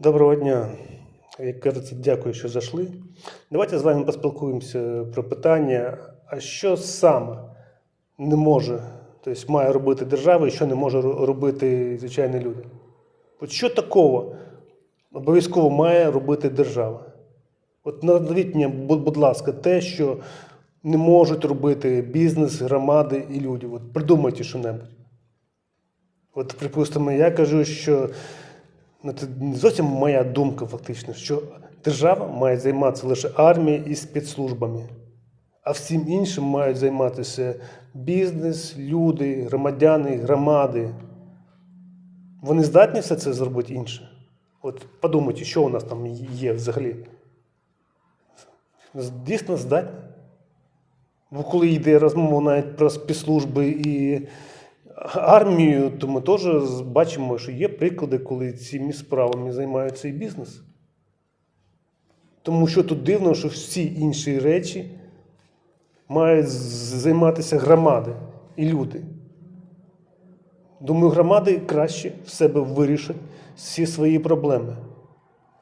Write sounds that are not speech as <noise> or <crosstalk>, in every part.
Доброго дня. Як кажеться, дякую, що зайшли. Давайте з вами поспілкуємося про питання, а що саме не може, тобто має робити держава і що не може робити звичайні люди. От що такого обов'язково має робити держава? От назвіть мені, будь, ласка, те, що не можуть робити бізнес, громади і люди. От придумайте що-небудь. От, припустимо, я кажу, що це не зовсім моя думка, фактично, що держава має займатися лише армією і спецслужбами, а всім іншим мають займатися бізнес, люди, громадяни, громади. Вони здатні все це зробити інше. От подумайте, що у нас там є взагалі. Дійсно здатні. Бо коли йде розмова навіть про спецслужби і армію, то ми теж бачимо, що є приклади, коли цими справами займаються і бізнес. Тому що тут дивно, що всі інші речі мають займатися громади і люди. Думаю, громади краще в себе вирішать всі свої проблеми.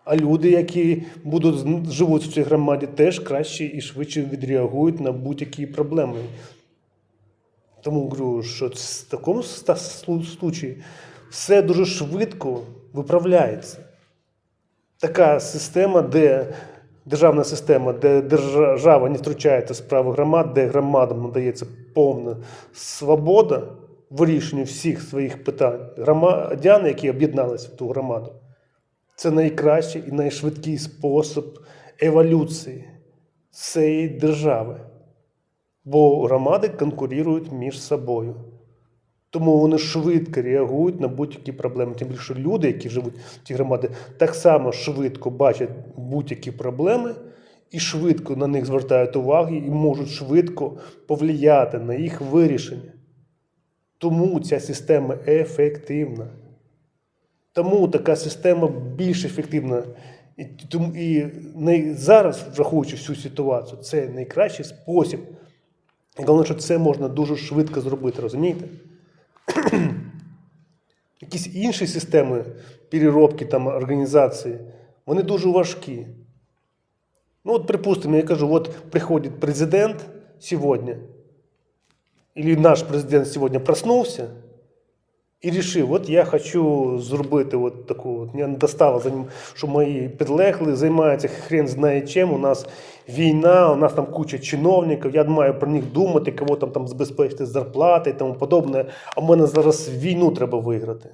А люди, які будуть живуть в цій громаді, теж краще і швидше відреагують на будь-які проблеми. Тому говорю, що в такому случаї все дуже швидко виправляється. Така система, де державна система, де держава не втручається в справи громад, де громадам надається повна свобода в вирішенні всіх своїх питань. Громадяни, які об'єдналися в ту громаду, це найкращий і найшвидкий спосіб еволюції цієї держави. Бо громади конкурують між собою. Тому вони швидко реагують на будь-які проблеми. Тим більше люди, які живуть в цій громаді, так само швидко бачать будь-які проблеми і швидко на них звертають увагу і можуть швидко повлияти на їх вирішення. Тому ця система ефективна. Тому така система більш ефективна. І, і зараз, враховуючи всю ситуацію, це найкращий спосіб. І Головне, що це можна дуже швидко зробити, розумієте? <clears throat> Якісь інші системи переробки там, організації, вони дуже важкі. Ну, от, припустимо, я кажу, от приходить президент сьогодні, или наш президент сьогодні проснувся і рішив, от я хочу зробити от таку, от, мене достало за ним, що мої підлегли займаються хрен знає чим, у нас війна, у нас там куча чиновників, я маю про них думати, кого там, там забезпечити зарплати і тому подобне, а в мене зараз війну треба виграти.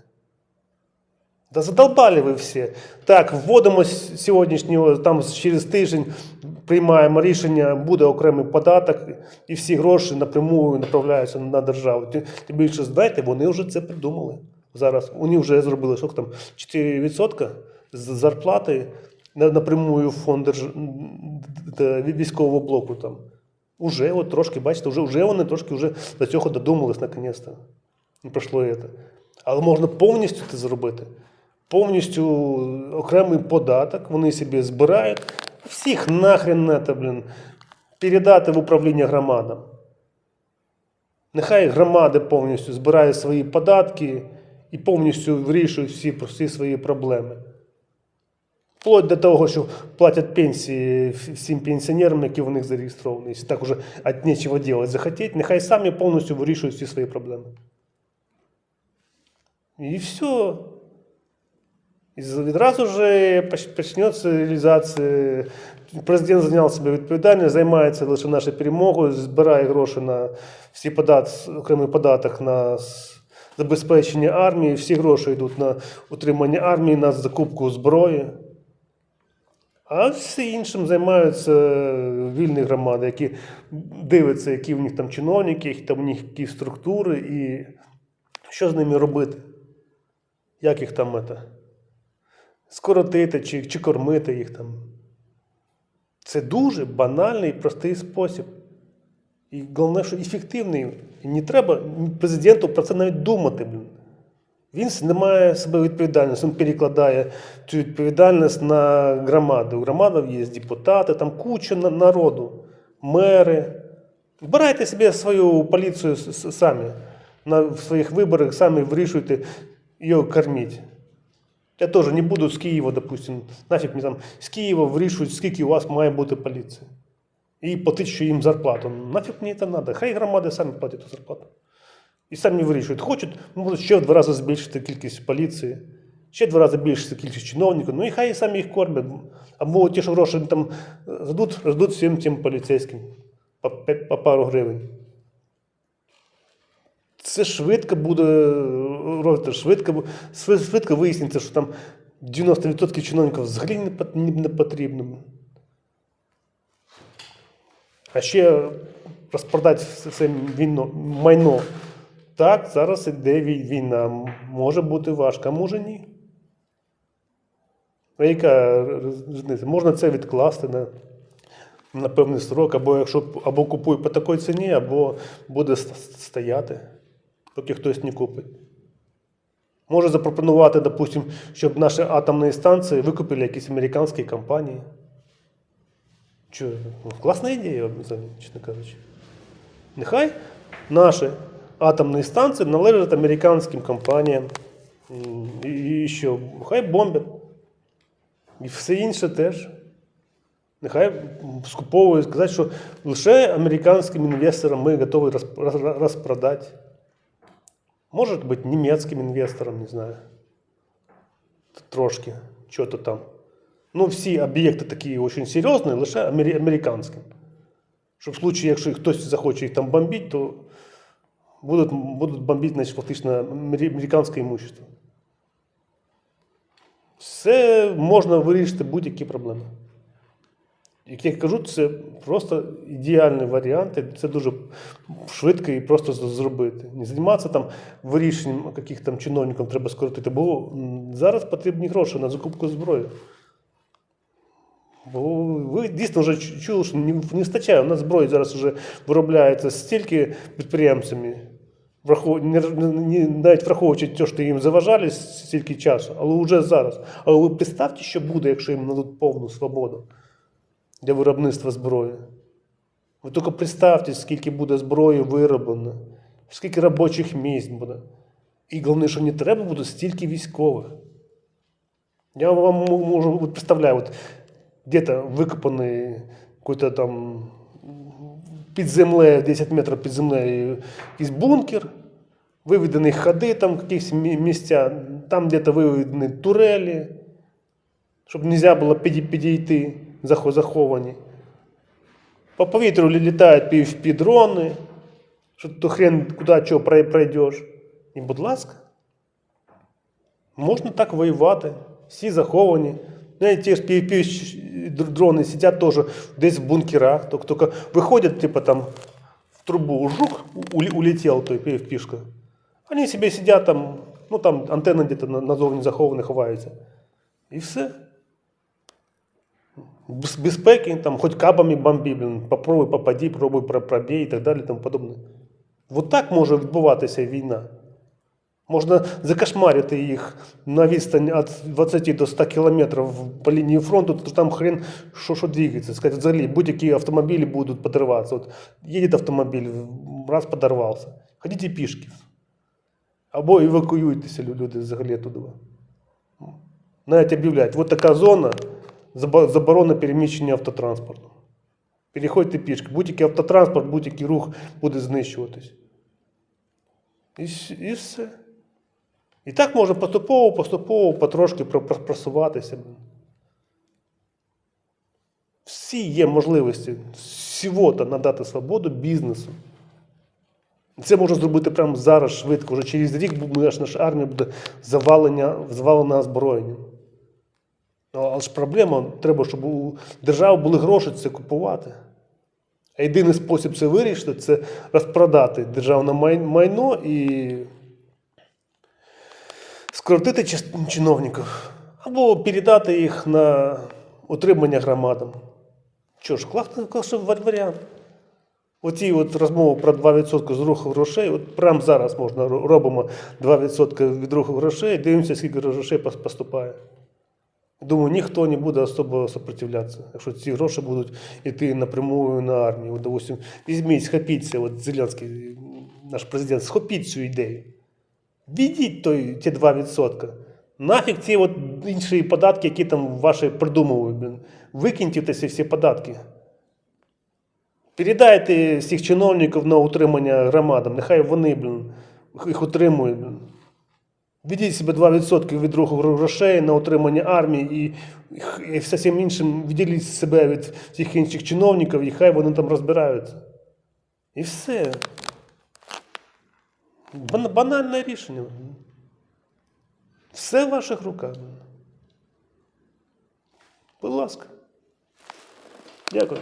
Да задолбали ви всі. Так, вводимо з сьогоднішнього, там через тиждень приймаємо рішення, буде окремий податок, і всі гроші напряму направляються на державу. Тим більше, знаєте, вони вже це придумали. Зараз вони вже зробили що там 4% з зарплати на- напрямую в фонд держ... військового блоку. Там. Уже от трошки, бачите, вже, вже вони трошки вже до цього додумались наконець-то. Не пройшло це. Але можна повністю це зробити. Повністю окремий податок, вони собі збирають. Всіх нахрен на це, блін, передати в управління громадам. Нехай громади повністю збирають свої податки і повністю вирішують всі, всі свої проблеми. Вплоть до того, що платять пенсії всім пенсіонерам, які в них зареєстровані. Якщо так уже від нічого робити захотіть, нехай самі повністю вирішують всі свої проблеми. І все. І відразу ж почнеться реалізація. Президент зайняв себе відповідальність, займається лише нашою перемогою, збирає гроші на всі податки, окремий податок на забезпечення армії, всі гроші йдуть на утримання армії, на закупку зброї. А всі іншим займаються вільні громади, які дивляться, які в них там чиновники, які там в них які структури, і що з ними робити. Як їх там это, скоротити чи, чи кормити їх там. Це дуже банальний і простий спосіб. І головне, що ефективний. І не треба президенту про це навіть думати. Блін. Він не має себе відповідальність, він перекладає цю відповідальність на громаду. У громадах є депутати, там куча народу, мери. Вибирайте собі свою поліцію самі. На своїх виборах самі вирішуйте її кормити. Я теж не буду з Києва, допустим, нафіг мені там з Києва вирішують, скільки у вас має бути поліції. І платити ще їм зарплату. Нафіг мені це треба. Хай громади самі платять ту зарплату. І самі вирішують. Хочуть, можуть ще в два рази збільшити кількість поліції, ще в два рази збільшити кількість чиновників. Ну і хай самі їх кормять. Або ті, що гроші там здадуть, роздадуть всім цим поліцейським по, по пару гривень. Це швидко буде робити, швидко, швидко виясниться, що там 90% чиновників взагалі не потрібно. А ще розпродати все війно, майно. Так, зараз іде війна. Може бути важко, а може ні. А яка різниця? Можна це відкласти на, на певний срок, або якщо або купує по такій ціні, або буде стояти, поки хтось не купить. Може запропонувати, допустим, щоб наші атомні станції викупили якісь американські компанії. Що, ну, класна ідея, взагалі, чесно кажучи. Нехай наші атомні станції належать американським компаніям. І, і що, хай бомблять. І все інше теж. Нехай скуповують, сказати, що лише американським інвесторам ми готові розп- розпродати. Може бути німецьким інвесторам, не знаю. Трошки, що-то там. Ну, всі об'єкти такі дуже серйозні, лише американським. Щоб в случае, якщо хтось захоче їх там бомбити, то будуть, будуть бомбити, значить, фактично американське імущество. Все можна вирішити будь-які проблеми. Як я кажу, це просто ідеальний варіант, і це дуже швидко і просто зробити. Не займатися там вирішенням, яких там чиновникам треба скоротити, бо зараз потрібні гроші на закупку зброї. Бо ви дійсно вже чули, що не, вистачає. У нас зброї зараз вже виробляється стільки підприємцями, навіть враховуючи те, що їм заважали стільки часу, але вже зараз. Але ви представте, що буде, якщо їм нададуть повну свободу для виробництва зброї. Ви тільки представте, скільки буде зброї вироблено, скільки робочих місць буде. І головне, що не треба буде стільки військових. Я вам можу вот представляю, вот где-то викопаний какой-то там під землею, 10 метрів під землею, якийсь бункер, виведені ходи, там якісь мі- місця, там где-то виведені турелі, щоб не можна було піді- підійти заховані. По повітрю лі- літають півдрони, що то хрен куди чого прой- пройдеш. І, будь ласка, можна так воювати. Всі заховані. Ну, ті ж пів- пів- дрони сидять теж десь в бункерах, тільки тільки виходять, типу там в трубу жук, улі- улетів той півпішка. Вони собі сидять там, ну там антенна десь на- назовні заховані, ховаються. І все. Без- Безпеки, там, хоч кабами бомбі, блін, попробуй попади, пробуй про- пробій і так далі, тому подобне. От так може відбуватися війна. Можна закошмарити їх на відстань від 20 до 100 кілометрів по лінії фронту, то там хрен що, що двигається. Сказати, взагалі будь-які автомобілі будуть подриватися. От їде автомобіль, раз подорвався. Ходіть пішки. Або евакуюйтеся лю- люди взагалі туди. Навіть об'являють, от така зона заба- Заборона переміщення автотранспорту. Переходьте пішки. Будь-який автотранспорт, будь-який рух буде знищуватись. І, і все. І так можна поступово, поступово, потрошки про- про- просуватися. Всі є можливості всього-то надати свободу бізнесу. Це можна зробити прямо зараз швидко. Вже через рік наша наша армія буде завалена озброєнням. Ну, Але ж проблема, треба, щоб у держави були гроші це купувати. А єдиний спосіб це вирішити це розпродати державне майно і скоротити чиновників. Або передати їх на утримання громадам. Що ж, класний варіант. Оці от розмови про 2% з руху грошей, от прямо зараз можна робимо 2% від руху грошей, дивимося, скільки грошей поступає. Думаю, ніхто не буде особо сопротивлятися, якщо ці гроші будуть йти напрямую на армію. От, допустим, візьміть, схопіться, от Зеленський, наш президент, схопіть цю ідею. Введіть той, ті 2%. Нафіг ці от інші податки, які там ваші придумують. Викиньте ці всі податки. Передайте всіх чиновників на утримання громадам. Нехай вони, блін, їх утримують. Блін. Відіть себе 2% від руху грошей на утримання армії і, і всім іншим відділіть себе від всіх інших чиновників, і хай вони там розбираються. І все. Банальне рішення. Все в ваших руках. Будь ласка. Дякую.